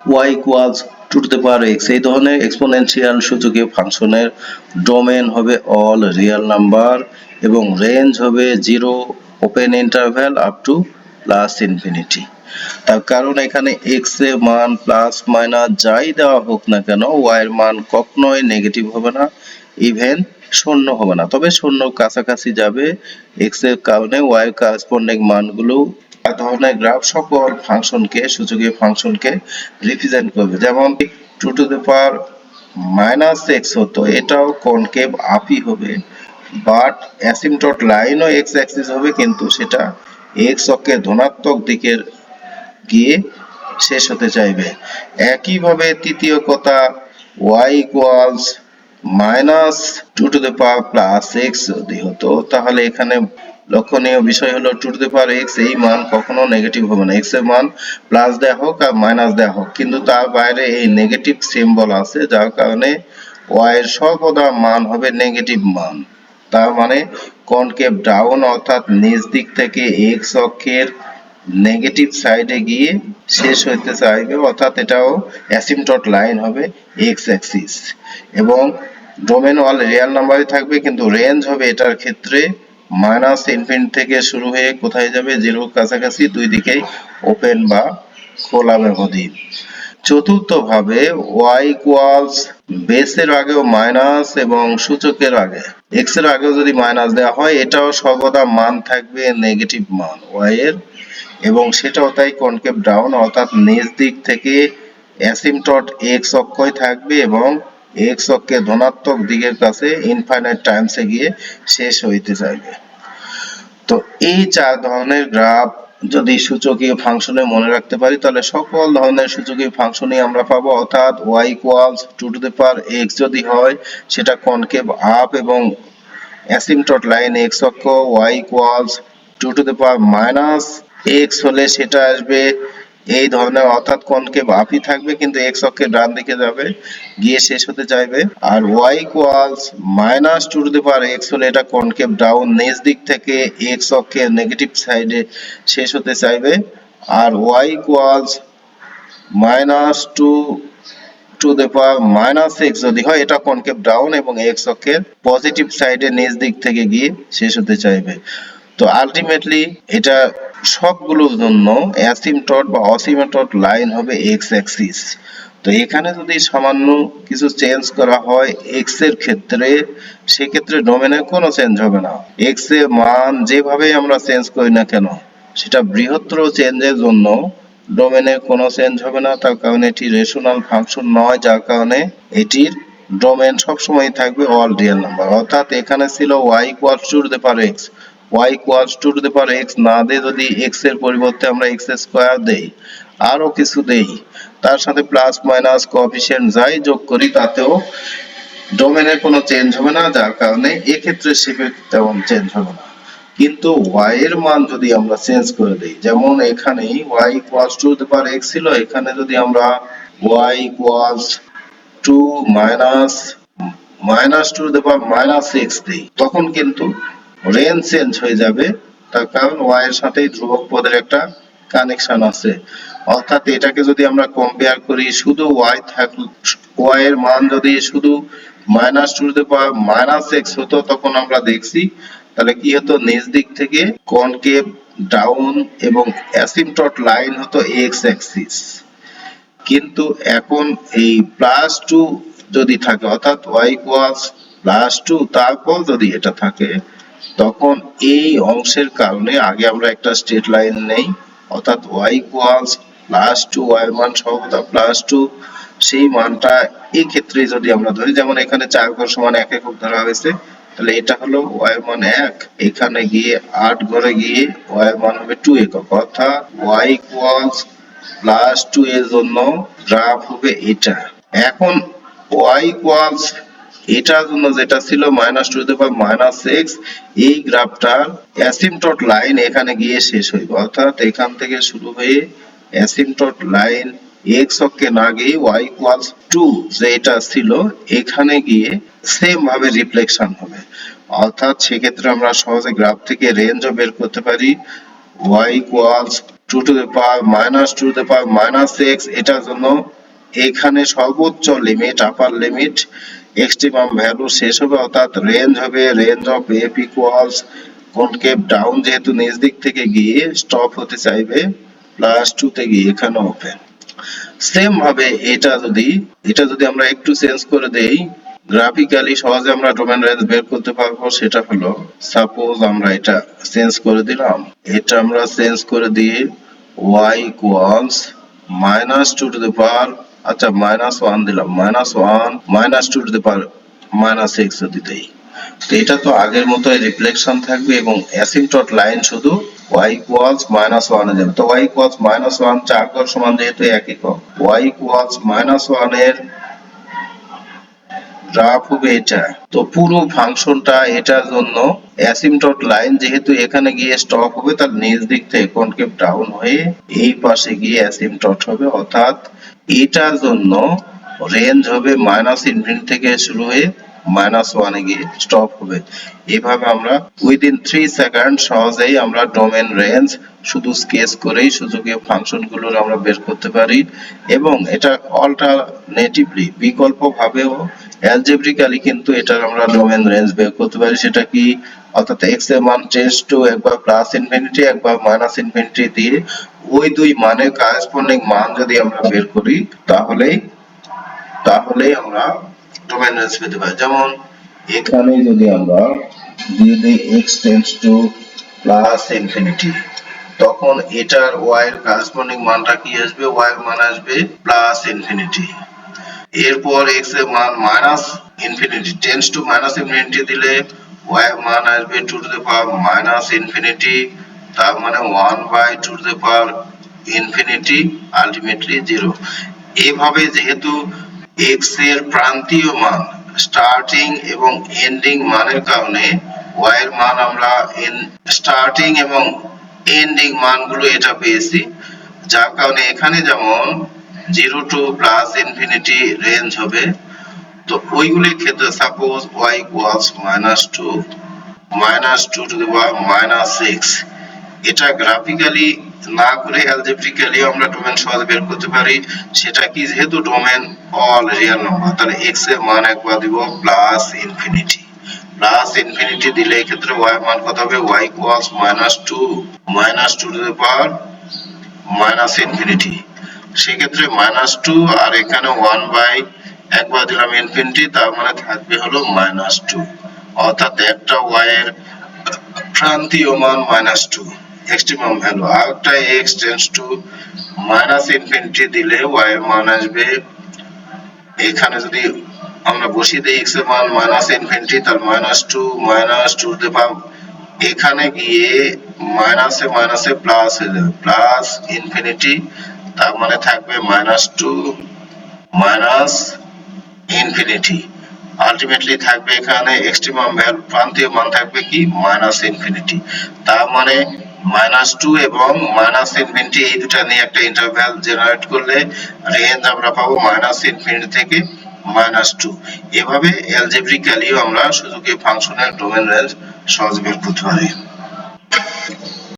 Y equals to two the power X এই ধরনের exponential সূচকীয় ফাংশনের ডোমেন হবে অল রিয়েল নাম্বার এবং রেঞ্জ হবে zero open interval up to plus infinity তার কারণ এখানে এক্সের মান প্লাস মাইনাস যাই দেওয়া হোক না কেন ওয়াই এর মান কখনোই নেগেটিভ হবে না ইভেন শূন্য হবে না। তবে শূন্য কাছাকাছি যাবে এক্সের কারণে ওয়াই এর কারেসপন্ডিং মানগুলো ধরনের গ্রাফ সকল ফাংশনকে সূচকীয় ফাংশনকে রিপ্রেজেন্ট করবে। যেমন two to the power minus X হতো, এটাও কনকেভ আপই হবে। বাট অ্যাসিমটট লাইনও এক্স অ্যাক্সিস হবে, কিন্তু সেটা এক্স অক্ষের ধনাত্মক দিকের গিয়ে শেষ হতে চাইবে। একইভাবে তৃতীয় কথা, y equals minus two to the power plus X যদি হতো, তাহলে এখানে লক্ষণীয় বিষয় হলো two to the power X এই মান কখনো নেগেটিভ হবে না। এক্সের মান প্লাস দেয়া হোক আর মাইনাস দেয়া হোক। কিন্তু তার বাইরে এই নেগেটিভ সিম্বল আছে, যার কারণে ওয়াই এর সর্বদা মান হবে নেগেটিভ মান। তার মানে কনকেভ ডাউন অর্থাৎ নিচ দিক থেকে এক্স অক্ষের নেগেটিভ সাইডে গিয়ে শেষ হইতে চাইবে, অর্থাৎ এটাও অ্যাসিমটট লাইন হবে এক্স অ্যাক্সিস এবং ডোমেন অল রিয়েল নাম্বারই থাকবে, কিন্তু রেঞ্জ হবে এটার ক্ষেত্রে মাইনাস ইনফিনিটি থেকে শুরু হয়ে কোথায় যাবে? জিরোর কাছাকাছি, দুই দিকেই ওপেন বা খোলা ব্যবধি চতুর্থ ভাবে y ইকুয়ালস বেসের আগেও মাইনাস এবং সূচকের আগে। x এর আগেও যদি মাইনাস দেওয়া হয়, এটাও সর্বদা মান থাকবে নেগেটিভ মান y এর, এবং সেটাও তাই কনকেভ ডাউন অর্থাৎ নিচ দিক থেকে অ্যাসিমটট x অক্ষয় থাকবে এবং x অক্ষের ধনাত্মক দিকের কাছে ইনফাইনাইট টাইমসে গিয়ে শেষ হইতে চাইবে। তো এই চার ধরনের গ্রাফ যদি সূচকীয় ফাংশনে মনে রাখতে পারি, তাহলে সকল ধরনের সূচকীয় ফাংশনই আমরা পাবো, অর্থাৎ y equals two to the power x যদি হয়, সেটা কনকেভ আপ এবং অ্যাসিমটট লাইন x অক্ষ y equals two to the power minus x হলে সেটা আসবে এই ধরনের অর্থাৎ কনকেভ আপই থাকবে কিন্তু এক্স অক্ষের ডান দিকে যাবে, গিয়ে শেষ হতে চাইবে। আর y equals minus two to the power x হলে এটা কনকেভ ডাউন নিচ দিক থেকে এক্স অক্ষের নেগেটিভ সাইডে শেষ হতে চাইবে। আর y equals minus two to the power minus x যদি হয়, এটা কনকেভ ডাউন এবং এক্স অক্ষের পজিটিভ সাইডে নিচ দিক থেকে গিয়ে শেষ হতে চাইবে। তো আলটিমেটলি এটা সবগুলোর জন্য অ্যাসিমটট বা অসিমটট লাইন হবে এক্স অ্যাক্সিস তো এখানে যদি সামান্য কিছু চেঞ্জ করা হয় এক্সের ক্ষেত্রে, সেক্ষেত্রে ডোমেনের কোনো চেঞ্জ হবে না। এক্সের মান যেভাবে আমরা চেঞ্জ করি না কেন, সেটা বৃহত্তর চেঞ্জের জন্য ডোমেনে কোনো চেঞ্জ হবে না। তার কারণে এটি রেশনাল ফাংশন নয়, যার কারণে এটির ডোমেন সবসময় থাকবে অল রিয়েল নাম্বার অর্থাৎ এখানে ছিল y equals two to the power x y equals two to the power x না দিয়ে যদি x এর পরিবর্তে আমরা x স্কয়ার দেই আরও কিছু দেই, তার সাথে প্লাস মাইনাস কোএফিসিয়েন্ট যাই যোগ করি, তাতেও ডোমেনের কোনো চেঞ্জ হবে না, যার কারণে এক্ষেত্রে শেপের তেমন চেঞ্জ হবে না। কিন্তু y এর মান যদি আমরা চেঞ্জ করে দেই, যেমন এখানে y equals two the power x ছিল, এখানে যদি আমরা y equals to minus minus two the power minus x দিই, তখন কিন্তু রেঞ্জ চেঞ্জ হয়ে যাবে। তার কারণ y এর সাথে ধ্রুবক পদের একটা কানেকশন আছে। অর্থাৎ এটাকে যদি আমরা কম্পেয়ার করি, শুধু y থাকলে y এর মান যদি শুধু minus two the power minus x হতো তখন আমরা দেখছি, তাহলে কি হতো? নিচ দিক থেকে কনকেভ ডাউন এবং অ্যাসিমটট লাইন হতো এক্স অ্যাক্সিস কিন্তু এখন এই প্লাস টু যদি থাকে, অর্থাৎ ওয়াই ইকুয়ালস প্লাস টু তারপর যদি এটা থাকে তখন এই অংশের কারণে আগে আমরা একটা স্ট্রেট লাইন নেই, অর্থাৎ y ইকুয়ালস প্লাস টু এর মান সর্বদা প্লাস টু সেই মানটা এই ক্ষেত্রে যদি আমরা ধরি, যেমন এখানে চার ঘর সমান এক একক ধরা হয়েছে, তাহলে এটা হলো ওয়াই মান এক, এখানে গিয়ে আট ঘরে গিয়ে ওয়াই মান হবে টু একক, অর্থাৎ y ইকুয়ালস প্লাস টু এর জন্য গ্রাফ হবে এটা। এখন y ইকুয়ালস এটার জন্য যেটা ছিল minus two the power minus x এই গ্রাফটার অ্যাসিমটট লাইন এখানে গিয়ে শেষ হইবে। অর্থাৎ এখান থেকে শুরু হয়ে অ্যাসিমটট লাইন এক্স অক্ষে না গিয়ে y ইকুয়ালস টু যেটা ছিল, এখানে গিয়ে সেম ভাবে রিফ্লেকশন হবে। অর্থাৎ সেক্ষেত্রে আমরা সহজে গ্রাফ থেকে রেঞ্জও বের করতে পারি। y equals two to the power minus two to the power minus x এটার জন্য এখানে সর্বোচ্চ limit upper limit extremum value শেষ হবে, অর্থাৎ রেঞ্জ হবে range of f equals concave down যেহেতু নিচ দিক থেকে গিয়ে স্টপ হতে চাইবে প্লাস টু তে গিয়ে এখানে ওপেন সেম ভাবে এটা যদি এটা যদি আমরা একটু চেঞ্জ করে দেই গ্রাফিক্যালি সহজে আমরা ডোমেন রেঞ্জ বের করতে পারব, সেটা হলো সাপোজ আমরা এটা চেঞ্জ করে দিলাম, এটা আমরা চেঞ্জ করে দিয়ে y equals minus two to the power আচ্ছা মাইনাস ওয়ান দিলাম। Minus one minus two to the power minus x দিতেই। তো এটা তো আগের মতো রিফ্লেকশন থাকবে এবং অ্যাসিমটট লাইন শুধু y মাইনাস ওয়ান এ যাবে। তো y ইকুয়ালস মাইনাস ওয়ান চার ঘর সমান যেহেতু একই একক y ইকুয়ালস মাইনাস ওয়ানের গ্রাফ হবে এটা। তো পুরো ফাংশনটা এটার জন্য অ্যাসিমটট লাইন যেহেতু এখানে গিয়ে স্টপ হবে, তার নিচ দিক থেকে কনকেভ ডাউন হয়ে এই পাশে গিয়ে অ্যাসিমটট হবে। অর্থাৎ এটার জন্য রেঞ্জ হবে মাইনাস ইনফিনিটি থেকে শুরু হয়ে মাইনাস ওয়ানে গিয়ে স্টপ হবে। এভাবে আমরা উইদিন থ্রি সেকেন্ড সহজেই আমরা ডোমেন রেঞ্জ শুধু স্কেচ করেই সূচকীয় ফাংশনগুলোর আমরা বের করতে পারি। এবং এটা অল্টারনেটিভলি বিকল্প ভাবেও অ্যালজেব্রিক্যালি কিন্তু এটার আমরা ডোমেন রেঞ্জ বের করতে পারি। সেটা কি? অর্থাৎ x এর মান টেন্স টু একবার প্লাস ইনফিনিটি একবার মাইনাস ইনফিনিটি দিয়ে ওই দুই মানের কারেসপন্ডিং মান যদি আমরা বের করি, তাহলেই তাহলেই আমরা ডোমেন রেঞ্জ পেতে পারি। যেমন, এখানে যদি আমরা দিয়ে দিই x tends to plus infinity তখন এটার y এর কারেসপন্ডিং মানটা কি আসবে? y এর মান আসবে প্লাস ইনফিনিটি এরপর x এর মান minus infinity tends to minus infinity দিলে y এর মান আসবে two to the power minus infinity তার মানে one by two to the power infinity ultimately zero এভাবে যেহেতু x এর প্রান্তীয় মান স্টার্টিং এবং এন্ডিং মানের কারণে y এর মান আমরা স্টার্টিং এবং এন্ডিং মানগুলো এটা পেয়েছি। যার কারণে এখানে যেমন zero to plus infinity range হবে। তো ওইগুলির ক্ষেত্রে suppose y equals minus two minus two to the power minus six এটা গ্রাফিক্যালি না করে অ্যালজেব্রিক্যালি আমরা ডোমেন সহজে বের করতে পারি। সেটা কি যেহেতু ডোমেন অল রিয়েল নাম্বার তাহলে x এর মান একবার দিব প্লাস ইনফিনিটি প্লাস ইনফিনিটি দিলে এক্ষেত্রে y এর মান কত হবে? y equals minus two minus two to the power minus infinity সেক্ষেত্রে মাইনাস টু আর এখানে ওয়ান বাই একবার দিলাম ইনফিনিটি তার মানে থাকবে হলো মাইনাস টু অর্থাৎ একটা ওয়াই এর প্রান্তীয় মান মাইনাস টু এক্সট্রিমাম ভ্যালু আর একটা x tends to minus infinity দিলে মান আসবে, এখানে যদি আমরা বসিয়ে দিই এক্সের মান মাইনাস ইনফিনিটি তার মাইনাস টু মাইনাস টু পাব। এখানে গিয়ে মাইনাসে মাইনাসে প্লাস হয়ে যাবে প্লাস ইনফিনিটি তার মানে থাকবে minus two minus infinity ultimately থাকবে এখানে এক্সট্রিমাম ভ্যালু প্রান্তীয় মান থাকবে কি? মাইনাস ইনফিনিটি তার মানে মাইনাস টু এবং মাইনাস ইনফিনিটি এই দুটা নিয়ে একটা ইন্টারভ্যাল জেনারেট করলে রেঞ্জ আমরা পাবো মাইনাস ইনফিনিটি থেকে মাইনাস টু এভাবে অ্যালজেব্রিক্যালিও আমরা সুযোগে ফাংশনের ডোমেন রেঞ্জ সহজে বের করতে পারি।